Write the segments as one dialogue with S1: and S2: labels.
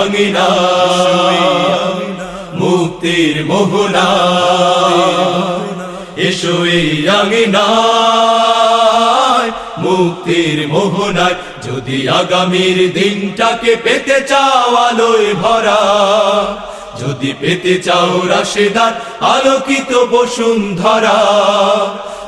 S1: আঙিনা, মুক্তির মোহনা। এসো এই আঙিনা মুক্তির মোহনায়, যদি আগামীর দিনটাকে পেতে চাও আলোয় ভরা, যদি পেতে চাও রাশেদার আলোকিত বসুন্ধরা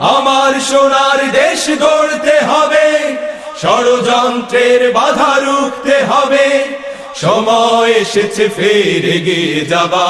S1: আমার সোনার দেশ গড়তে হবে ষড়যন্ত্রের বাধা রুখতে হবে। সময় এসেছে ফের গিয়ে যাবা